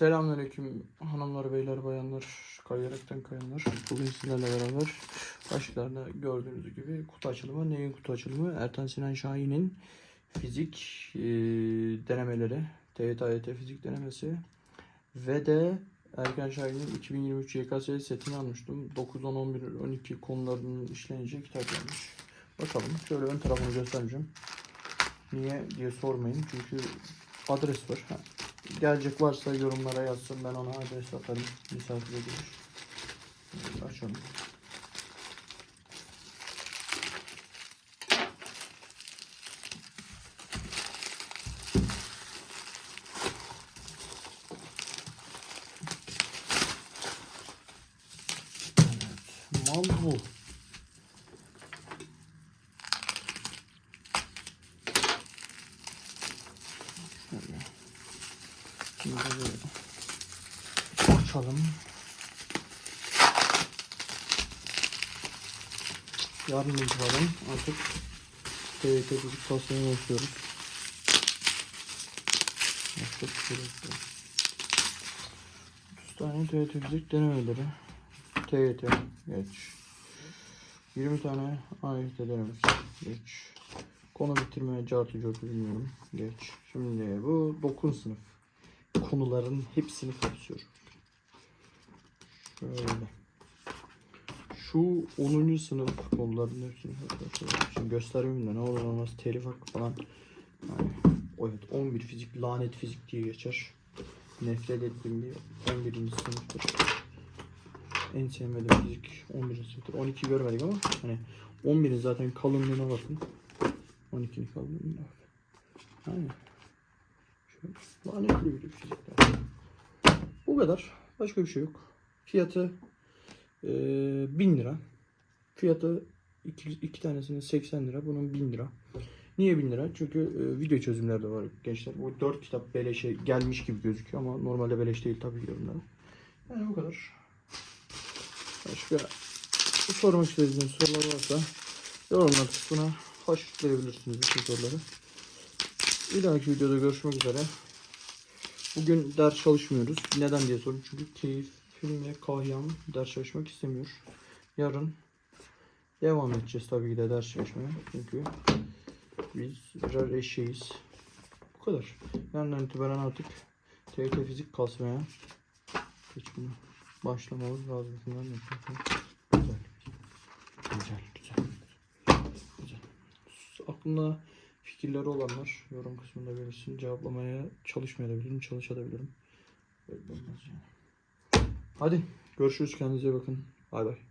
Selamünaleyküm hanımlar, beyler, bayanlar, kayaraktan kayanlar. Bugün sizlerle beraber başlıklarda gördüğünüz gibi kutu açılımı. Neyin kutu açılımı? Ertan Sinan Şahin'in fizik e, denemeleri. TYT fizik denemesi. Ve de Erkan Şahin'in 2023 YKS setini almıştım. 9, 10, 11, 12 konularının işleneceği kitap. Bakalım. Şöyle ön tarafını göstereceğim. Niye diye sormayın. Çünkü adres var. Ha, Gelecek varsa yorumlara yazsın. Ben ona adres atarım. Misafir edilir. Evet, Açalım. Evet, Mal bu. Şimdi açalım. Yarın itibaren artık TYT fizik. Başka bir şey yok. 30 tane TYT fizik denemeleri. TYT geç. 20 tane AYT denemesi geç. Konu bitirmeye cartı curtu bilmiyorum. Geç. Şimdi bu 9 sınıf. Konuların hepsini kapsıyor. Şöyle. Şu 10. sınıf konuların hepsini. Şimdi göstermeyeyim de ne olur olmaz telif hakkı falan. Yani, evet 11 fizik lanet fizik diye geçer. Nefret ettiğim bir 11. sınıftır. En sevmediğim fizik 11. sınıftır. 12 görmedik ama hani 11'in zaten kalınlığına bakın. 12'nin kalınlığına bakın. Aynen. Şöyle lanetli bir fizikler. Bu kadar. Başka bir şey yok. Fiyatı e, 1000 lira. Fiyatı iki, iki tanesinin 80 lira. Bunun 1000 lira. Niye 1000 lira? Çünkü e, video çözümleri de var gençler. Bu 4 kitap beleşe gelmiş gibi gözüküyor ama normalde beleş değil tabii yorumlar. Yani bu kadar. Başka sormak istediğiniz sorular varsa yorumlar kısmına haşlayabilirsiniz bütün soruları. Bir dahaki videoda görüşmek üzere. Bugün ders çalışmıyoruz. Neden diye sorun. Çünkü keyfim ve kahyam ders çalışmak istemiyor. Yarın devam edeceğiz tabii ki de ders çalışmaya. Çünkü biz birer eşeğiz. Bu kadar. Yarından itibaren artık TYT fizik kasmaya geçmeye başlamamız lazım. Güzel. Güzel. Güzel. Güzel. Aklında fikirleri olanlar yorum kısmında belirsin. Cevaplamaya çalışmayabilirim, çalışabilirim. Hadi görüşürüz. Kendinize bakın. Bay bay.